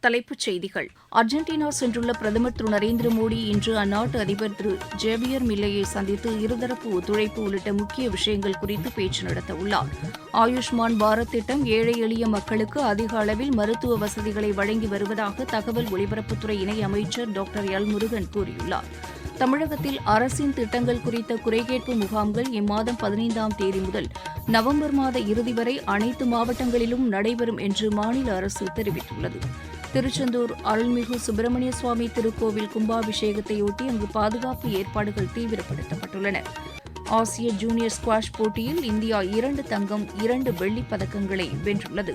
தலைப்புச் செய்திகள். அர்ஜென்டினா சென்றுள்ள பிரதமர் திரு நரேந்திர மோடி இன்று அந்நாட்டு அதிபர் திரு ஜேவியர் மில்லையை சந்தித்து இருதரப்பு ஒத்துழைப்பு உள்ளிட்ட முக்கிய விஷயங்கள் குறித்து பேச்சு நடத்த உள்ளார் ஆயுஷ்மான் பாரத் திட்டம் ஏழை எளிய மக்களுக்கு அதிக அளவில் மருத்துவ வசதிகளை வழங்கி வருவதாக தகவல் ஒலிபரப்புத்துறை இணையமைச்சர் டாக்டர் எல் முருகன் கூறியுள்ளார். தமிழகத்தில் அரசின் திட்டங்கள் குறித்த குறைகேட்பு முகாம்கள் இம்மாதம் பதினைந்தாம் தேதி முதல் நவம்பர் மாத இறுதி வரை அனைத்து மாவட்டங்களிலும் நடைபெறும் என்று மாநில அரசு தெரிவித்துள்ளது. திருச்செந்தூர் அருள்மிகு சுப்பிரமணிய சுவாமி திருக்கோவில் கும்பாபிஷேகத்தையொட்டி அங்கு பாதுகாப்பு ஏற்பாடுகள் தீவிரப்படுத்தப்பட்டுள்ளன. ஆசிய ஜூனியர் ஸ்குவாஷ் போட்டியில் இந்தியா இரண்டு தங்கம் இரண்டு வெள்ளிப் பதக்கங்களை வென்றுள்ளது.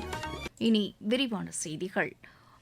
இனி விரிவான செய்திகள்.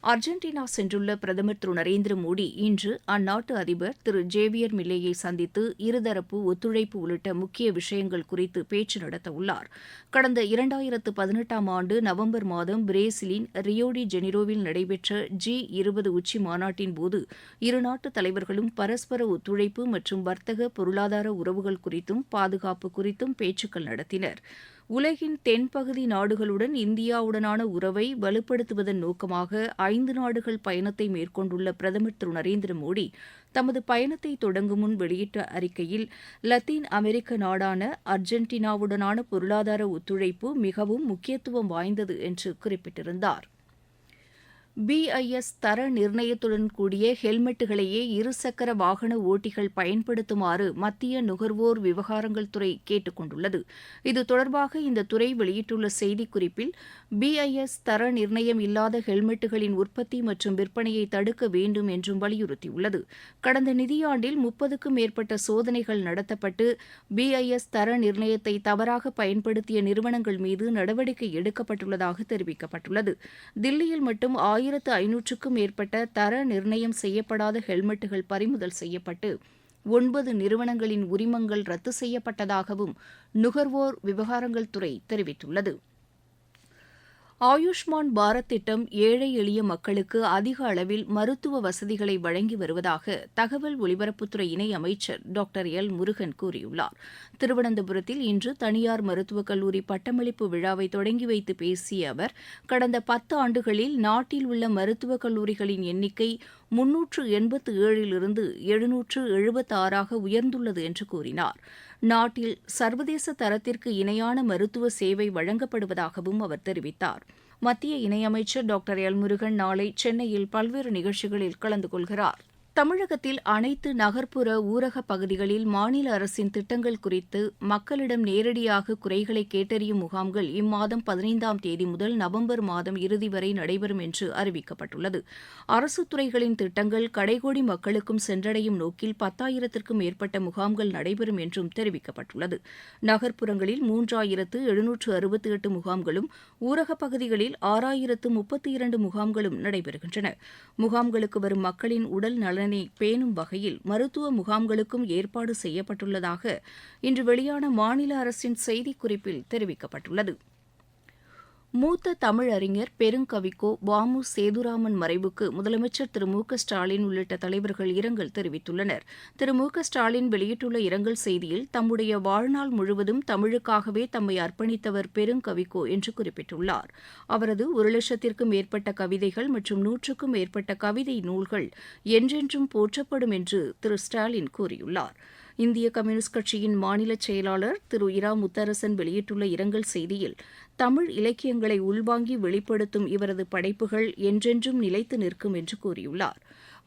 அர்ஜென்டினா சென்றுள்ள பிரதமர் திரு நரேந்திர மோடி இன்று அந்நாட்டு அதிபர் திரு ஜேவியர் மில்லேயை சந்தித்து இருதரப்பு ஒத்துழைப்பு உள்ளிட்ட முக்கிய விஷயங்கள் குறித்து பேச்சு நடத்த உள்ளார் கடந்த இரண்டாயிரத்து பதினெட்டாம் ஆண்டு நவம்பர் மாதம் பிரேசிலின் ரியோடி ஜெனிரோவில் நடைபெற்ற ஜி இருபது உச்சி மாநாட்டின் போது இருநாட்டு தலைவர்களும் பரஸ்பர ஒத்துழைப்பு மற்றும் வர்த்தக பொருளாதார உறவுகள் குறித்தும் பாதுகாப்பு குறித்தும் பேச்சுக்கள் நடத்தினர். உலகின் தென்பகுதி நாடுகளுடன் இந்தியாவுடனான உறவை வலுப்படுத்துவதன் நோக்கமாக ஐந்து நாடுகள் பயணத்தை மேற்கொண்டுள்ள பிரதமர் திரு நரேந்திர மோடி தமது பயணத்தை தொடங்கும் முன் வெளியிட்ட அறிக்கையில் லத்தீன் அமெரிக்க நாடான அர்ஜென்டினாவுடனான பொருளாதார ஒத்துழைப்பு மிகவும் முக்கியத்துவம் வாய்ந்தது என்று குறிப்பிட்டிருந்தார். பிஐஎஸ் தர நிர்ணயத்துடன் கூடிய ஹெல்மெட்டுகளையே இருசக்கர வாகன ஓட்டிகள் பயன்படுத்துமாறு மத்திய நுகர்வோர் விவகாரங்கள் துறை கேட்டுக் கொண்டுள்ளது. இது தொடர்பாக இந்த துறை வெளியிட்டுள்ள செய்திக்குறிப்பில் பிஐஎஸ் தர நிர்ணயம் இல்லாத ஹெல்மெட்டுகளின் உற்பத்தி மற்றும் விற்பனையை தடுக்க வேண்டும் என்றும் வலியுறுத்தியுள்ளது. கடந்த நிதியாண்டில் முப்பதுக்கும் மேற்பட்ட சோதனைகள் நடத்தப்பட்டு பிஐஎஸ் தர நிர்ணயத்தை தவறாக பயன்படுத்திய நிறுவனங்கள் மீது நடவடிக்கை எடுக்கப்பட்டுள்ளதாக தெரிவிக்கப்பட்டுள்ளது. தில்லியில் மட்டும் ஆயிரத்து ஐநூற்றுக்கும் மேற்பட்ட தர நிர்ணயம் செய்யப்படாத ஹெல்மெட்டுகள் பறிமுதல் செய்யப்பட்டு ஒன்பது நிறுவனங்களின் உரிமங்கள் ரத்து செய்யப்பட்டதாகவும் நுகர்வோர் விவகாரங்கள் துறை தெரிவித்துள்ளது. ஆயுஷ்மான் பாரத் திட்டம் ஏழை எளிய மக்களுக்கு அதிக அளவில் மருத்துவ வசதிகளை வழங்கி வருவதாக தகவல் ஒலிபரப்புத்துறை இணை அமைச்சர் டாக்டர் எல் முருகன் கூறியுள்ளார். திருவனந்தபுரத்தில் இன்று தனியார் மருத்துவக் கல்லூரி பட்டமளிப்பு விழாவை தொடங்கி வைத்து பேசிய அவர் கடந்த பத்து ஆண்டுகளில் நாட்டில் உள்ள மருத்துவக் கல்லூரிகளின் எண்ணிக்கை முன்னூற்று எண்பத்து ஏழிலிருந்து எழுநூற்று எழுபத்தாறாக உயர்ந்துள்ளது என்று கூறினார். நாட்டில் சர்வதேச தரத்திற்கு இணையான மருத்துவ சேவை வழங்கப்படுவதாகவும் அவர் தெரிவித்தார். மத்திய இணையமைச்சர் டாக்டர் எல் முருகன் நாளை சென்னையில் பல்வேறு நிகழ்ச்சிகளில் கலந்து கொள்கிறார். தமிழகத்தில் அனைத்து நகர்ப்புற ஊரகப் பகுதிகளில் மாநில அரசின் திட்டங்கள் குறித்து மக்களிடம் நேரடியாக குறைகளை கேட்டறியும் முகாம்கள் இம்மாதம் பதினைந்தாம் தேதி முதல் நவம்பர் மாதம் இறுதி வரை நடைபெறும் என்று அறிவிக்கப்பட்டுள்ளது. அரசு துறைகளின் திட்டங்கள் கடைகோடி மக்களுக்கும் சென்றடையும் நோக்கில் பத்தாயிரத்திற்கும் மேற்பட்ட முகாம்கள் நடைபெறும் என்றும் தெரிவிக்கப்பட்டுள்ளது. நகர்ப்புறங்களில் மூன்றாயிரத்து எழுநூற்று அறுபத்தி எட்டு முகாம்களும் ஊரகப் பகுதிகளில் ஆறாயிரத்து முப்பத்தி இரண்டு முகாம்களும் நடைபெறுகின்றன. முகாம்களுக்கு வரும் மக்களின் உடல் நலன் திறனை பேணும் வகையில் மருத்துவ முகாம்களுக்கும் ஏற்பாடு செய்யப்பட்டுள்ளதாக இன்று வெளியான மாநில அரசின் செய்திக்குறிப்பில் தெரிவிக்கப்பட்டுள்ளது. மூத்த தமிழறிஞர் பெருங்கவிக்கோ வாமு சேதுராமன் மறைவுக்கு முதலமைச்சர் திரு மு க ஸ்டாலின் உள்ளிட்ட தலைவர்கள் இரங்கல் தெரிவித்துள்ளனர். திரு மு க ஸ்டாலின் வெளியிட்டுள்ள இரங்கல் செய்தியில் தம்முடைய வாழ்நாள் முழுவதும் தமிழுக்காகவே தம்மை அர்ப்பணித்தவர் பெருங்கவிக்கோ என்று குறிப்பிட்டுள்ளார். அவரது ஒரு லட்சத்திற்கும் மேற்பட்ட கவிதைகள் மற்றும் நூற்றுக்கும் மேற்பட்ட கவிதை நூல்கள் என்றென்றும் போற்றப்படும் என்று திரு ஸ்டாலின் கூறியுள்ளார். இந்திய கம்யூனிஸ்ட் கட்சியின் மாநில செயலாளர் திரு இரா முத்தரசன் வெளியிட்டுள்ள இரங்கல் செய்தியில் தமிழ் இலக்கியங்களை உள்வாங்கி வெளிப்படுத்தும் இவரது படைப்புகள் என்றென்றும் நிலைத்து நிற்கும் என்று கூறியுள்ளார்.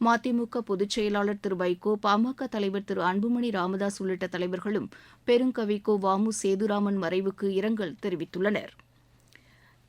மதிமுக பொதுச் செயலாளர் திரு வைகோ பாமக தலைவர் திரு அன்புமணி ராமதாஸ் உள்ளிட்ட தலைவர்களும் பெருங்கவிக்கோ வாமு சேதுராமன் மறைவுக்கு இரங்கல் தெரிவித்துள்ளனா்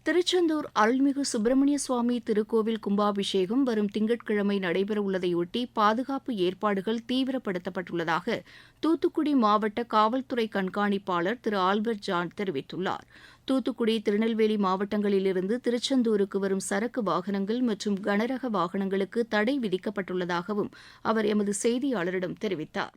திருச்செந்தூர் அருள்மிகு சுப்பிரமணிய சுவாமி திருக்கோவில் கும்பாபிஷேகம் வரும் திங்கட்கிழமை நடைபெறவுள்ளதையொட்டி பாதுகாப்பு ஏற்பாடுகள் தீவிரப்படுத்தப்பட்டுள்ளதாக தூத்துக்குடி மாவட்ட காவல்துறை கண்காணிப்பாளர் திரு ஆல்பர்ட் ஜான் தெரிவித்துள்ளார். தூத்துக்குடி திருநெல்வேலி மாவட்டங்களிலிருந்து திருச்செந்தூருக்கு வரும் சரக்கு வாகனங்கள் மற்றும் கனரக வாகனங்களுக்கு தடை விதிக்கப்பட்டுள்ளதாகவும் அவர் எமது செய்தியாளரிடம் தெரிவித்தார்.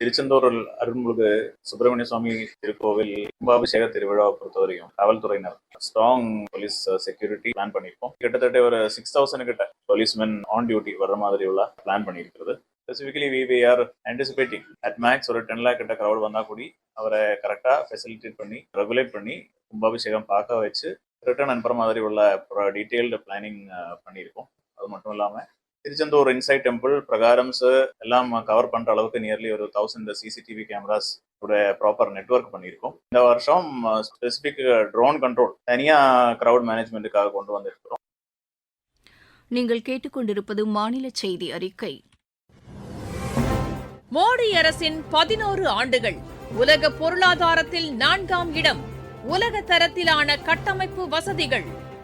திருச்செந்தூரில் அருள்மிகு சுப்பிரமணிய சுவாமி திருக்கோவில் கும்பாபிஷேக திருவிழாவை பொறுத்தவரையும் காவல்துறையினர் ஸ்ட்ராங் போலீஸ் செக்யூரிட்டி பிளான் பண்ணியிருக்கோம். கிட்டத்தட்ட ஒரு சிக்ஸ் தௌசண்ட் கிட்ட போலீஸ்மென் ஆன் டியூட்டி வர்ற மாதிரி உள்ள பிளான் பண்ணியிருக்கிறது. Specifically we we are anticipating at max ஒரு டென் லேக் கிட்ட கிரௌட் வந்தால் கூடி அவரை கரெக்டாக ஃபெசிலிட்டேட் பண்ணி ரெகுலேட் பண்ணி கும்பாபிஷேகம் பார்க்க வச்சு ரிட்டர்ன் அனுப்புற மாதிரி உள்ள டீட்டெயில்டு பிளானிங் பண்ணியிருக்கோம். அது மட்டும் இல்லாமல் திருச்செந்தூர் இன்சைட் டெம்பிள் பிரகாரம்ஸ் எல்லாம் கவர் பண்ற அளவுக்கு நியர்லி ஒரு தௌசண்ட் சிசிடிவி கேமராஸ் உடைய ப்ராப்பர் நெட்வொர்க் பண்ணியிருக்கோம். இந்த வருஷம் ஸ்பெசிபிக் ட்ரோன் கண்ட்ரோல் தனியா கிரவுட் மேனேஜ்மெண்ட்டுக்காக கொண்டு வந்திருக்கிறோம். நீங்கள் கேட்டுக்கொண்டிருப்பது மாநில செய்தி அறிக்கை. மோடி அரசின் பதினோரு ஆண்டுகள் உலக பொருளாதாரத்தில் நான்காம் இடம் உலக தரத்திலான கட்டமைப்பு வசதிகள்.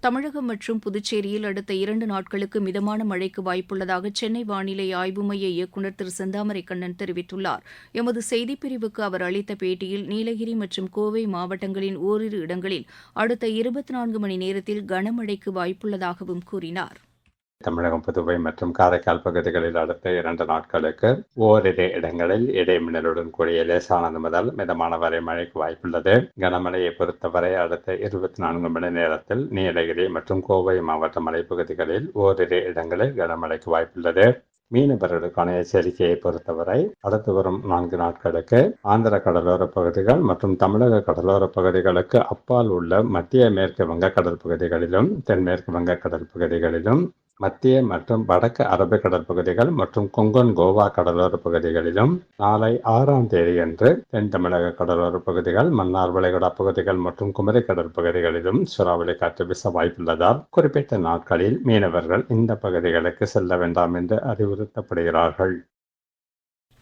தமிழகம் மற்றும் புதுச்சேரியில் அடுத்த இரண்டு நாட்களுக்கு மிதமான மழைக்கு வாய்ப்புள்ளதாக சென்னை வானிலை ஆய்வு மைய இயக்குநர் திரு செந்தாமரை கண்ணன் தெரிவித்துள்ளார். எமது செய்திப்பிரிவுக்கு அவர் அளித்த பேட்டியில் நீலகிரி மற்றும் கோவை மாவட்டங்களின் ஓரிரு இடங்களில் அடுத்த இருபத்தி நான்கு மணி நேரத்தில் கனமழைக்கு வாய்ப்புள்ளதாகவும் கூறினார். தமிழகம் புதுவை மற்றும் காரைக்கால் பகுதிகளில் அடுத்த இரண்டு நாட்களுக்கு ஓரிரு இடங்களில் இடைமின்னலுடன் கூடிய லேசானது முதல் மிதமான வரை மழைக்கு வாய்ப்புள்ளது. கனமழையை பொறுத்தவரை அடுத்த இருபத்தி நான்கு மணி நேரத்தில் நீலகிரி மற்றும் கோவை மாவட்ட மலைப்பகுதிகளில் ஓரிரு இடங்களில் கனமழைக்கு வாய்ப்புள்ளது. மீனவர்களுக்கான எச்சரிக்கையை பொறுத்தவரை அடுத்து வரும் நான்கு நாட்களுக்கு ஆந்திர கடலோர பகுதிகள் மற்றும் தமிழக கடலோர பகுதிகளுக்கு அப்பால் உள்ள மத்திய மேற்கு வங்க கடற்பகுதிகளிலும் தென்மேற்கு வங்க கடற்பகுதிகளிலும் மத்திய மற்றும் வடக்கு அரபிக்கடல் பகுதிகள் மற்றும் கொங்கன் கோவா கடலோர பகுதிகளிலும் நாளை ஆறாம் தேதியன்று தென் தமிழக கடலோர பகுதிகள் மன்னார் வளைகுடா பகுதிகள் மற்றும் குமரி கடல் பகுதிகளிலும் காற்று வீச வாய்ப்புள்ளதால் குறிப்பிட்ட நாட்களில் மீனவர்கள் இந்த பகுதிகளுக்கு செல்ல வேண்டாம் என்று அறிவுறுத்தப்படுகிறார்கள்.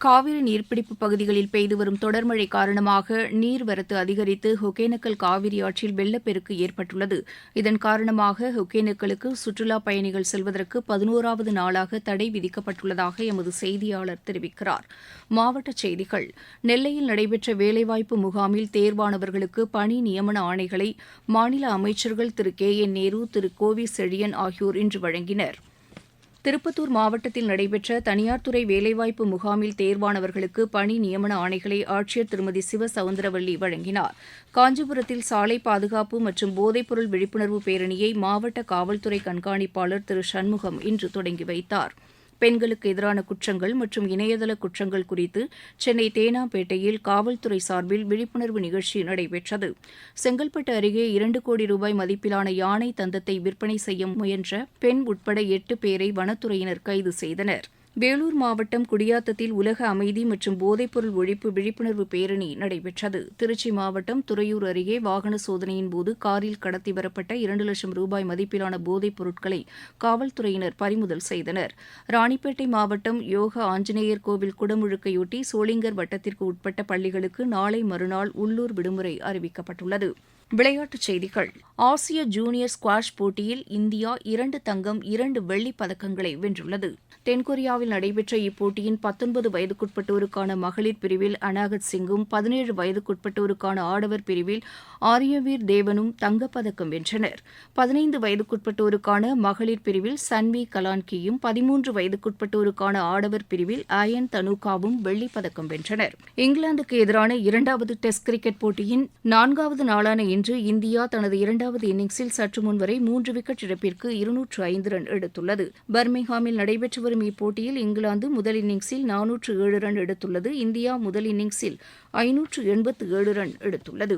காவிரி நீர்ப்பிடிப்பு பகுதிகளில் பெய்து வரும் தொடர்மழை காரணமாக நீர்வரத்து அதிகரித்து ஒகேனக்கல் காவிரி ஆற்றில் வெள்ளப்பெருக்கு ஏற்பட்டுள்ளது. இதன் காரணமாக ஒகேனக்கலுக்கு சுற்றுலாப் பயணிகள் செல்வதற்கு பதினோராவது நாளாக தடை விதிக்கப்பட்டுள்ளதாக எமது செய்தியாளர் தெரிவிக்கிறார். மாவட்டச் செய்திகள். நெல்லையில் நடைபெற்ற வேலைவாய்ப்பு முகாமில் தேர்வானவர்களுக்கு பணி நியமன ஆணைகளை மாநில அமைச்சர்கள் திரு கே என் நேரு திரு கோவி செழியன் ஆகியோர் இன்று வழங்கினர். திருப்பத்தூர் மாவட்டத்தில் நடைபெற்ற தனியார் துறை வேலைவாய்ப்பு முகாமில் தேர்வானவர்களுக்கு பணி நியமன ஆணைகளை ஆட்சியர் திருமதி சிவ சவுந்தரவல்லி வழங்கினார். காஞ்சிபுரத்தில் சாலை பாதுகாப்பு மற்றும் போதைப்பொருள் விழிப்புணர்வு பேரணியை மாவட்ட காவல்துறை கண்காணிப்பாளர் திரு சண்முகம் இன்று தொடங்கி வைத்தார். பெண்களுக்கு எதிரான குற்றங்கள் மற்றும் இணையதள குற்றங்கள் குறித்து சென்னை தேனாம்பேட்டையில் காவல்துறை சார்பில் விழிப்புணர்வு நிகழ்ச்சி நடைபெற்றது. செங்கல்பட்டு அருகே இரண்டு கோடி ரூபாய் மதிப்பிலான யானை தந்தத்தை விற்பனை செய்ய முயன்ற பெண் உட்பட எட்டு பேரை வனத்துறையினர் கைது செய்தனர். வேலூர் மாவட்டம் குடியாத்தத்தில் உலக அமைதி மற்றும் போதைப்பொருள் ஒழிப்பு விழிப்புணர்வு பேரணி நடைபெற்றது. திருச்சி மாவட்டம் துறையூர் அருகே வாகன சோதனையின் போது காரில் கடத்தி வரப்பட்ட இரண்டு லட்சம் ரூபாய் மதிப்பிலான போதைப் பொருட்களை காவல்துறையினர் பறிமுதல் செய்தனர். ராணிப்பேட்டை மாவட்டம் யோக ஆஞ்சநேயர் கோவில் குடமுழுக்கையொட்டி சோளிங்கர் வட்டத்திற்கு உட்பட்ட பள்ளிகளுக்கு நாளை மறுநாள் உள்ளூர் விடுமுறை அறிவிக்கப்பட்டுள்ளது. விளையாட்டுச் செய்திகள். ஆசிய ஜூனியர் ஸ்குவாஷ் போட்டியில் இந்தியா இரண்டு தங்கம் இரண்டு வெள்ளிப் பதக்கங்களை வென்றுள்ளது. தென்கொரியாவில் நடைபெற்ற இப்போட்டியின் பத்தொன்பது வயதுக்குட்பட்டோருக்கான மகளிர் பிரிவில் அனாகத் சிங்கும் பதினேழு வயதுக்குட்பட்டோருக்கான ஆடவர் பிரிவில் ஆரியவீர் தேவனும் தங்கப்பதக்கம் வென்றனர். பதினைந்து வயதுக்குட்பட்டோருக்கான மகளிர் பிரிவில் சன்வி கலான்கியும் பதிமூன்று வயதுக்குட்பட்டோருக்கான ஆடவர் பிரிவில் அயன் தனுகாவும் வெள்ளிப் பதக்கம் வென்றனர். இங்கிலாந்துக்கு எதிரான இரண்டாவது டெஸ்ட் கிரிக்கெட் போட்டியின் நான்காவது நாளான இன்று இந்தியா தனது இரண்டாவது இன்னிங்ஸில் சற்று முன்வரை மூன்று விக்கெட் இழப்பிற்கு இருநூற்று ஐந்து ரன் எடுத்துள்ளது. பர்மிங்ஹாமில் நடைபெற்று வரும் இப்போட்டியில் இங்கிலாந்து முதல் இன்னிங்ஸில் நானூற்று ஏழு ரன் எடுத்துள்ளது. இந்தியா முதல் இன்னிங்ஸில் ஐநூற்று எண்பத்து ஏழு ரன் எடுத்துள்ளது.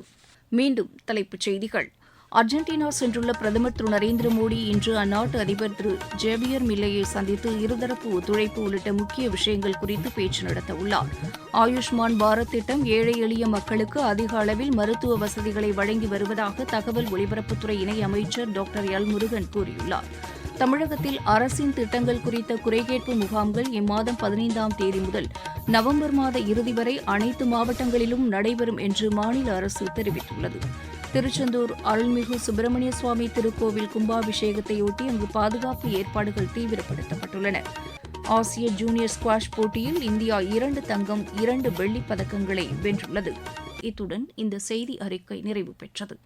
மீண்டும் தலைப்புச் செய்திகள். அர்ஜென்டினா சென்றுள்ள பிரதமர் திரு நரேந்திர மோடி இன்று அந்நாட்டு அதிபர் திரு ஜேவியர் மில்லையை சந்தித்து இருதரப்பு ஒத்துழைப்பு உள்ளிட்ட முக்கிய விஷயங்கள் குறித்து பேச்சு நடத்த உள்ளார் ஆயுஷ்மான் பாரத் திட்டம் ஏழை எளிய மக்களுக்கு அதிக அளவில் மருத்துவ வசதிகளை வழங்கி வருவதாக தகவல் ஒலிபரப்புத்துறை இணை அமைச்சர் டாக்டர் எல் முருகன் கூறியுள்ளார். தமிழகத்தில் அரசின் திட்டங்கள் குறித்த குறைகேட்பு முகாம்கள் இம்மாதம் பதினைந்தாம் தேதி முதல் நவம்பர் மாத இறுதி வரை அனைத்து மாவட்டங்களிலும் நடைபெறும் என்று மாநில அரசு தெரிவித்துள்ளது. திருச்செந்தூர் அருள்மிகு சுப்பிரமணிய சுவாமி திருக்கோவில் கும்பாபிஷேகத்தையொட்டி அங்கு பாதுகாப்பு ஏற்பாடுகள் தீவிரப்படுத்தப்பட்டுள்ளன. ஆசிய ஜூனியர் ஸ்குவாஷ் போட்டியில் இந்தியா இரண்டு தங்கம் இரண்டு வெள்ளிப் பதக்கங்களை வென்றுள்ளது. இத்துடன் இந்த செய்தி அறிக்கை நிறைவு பெற்றது.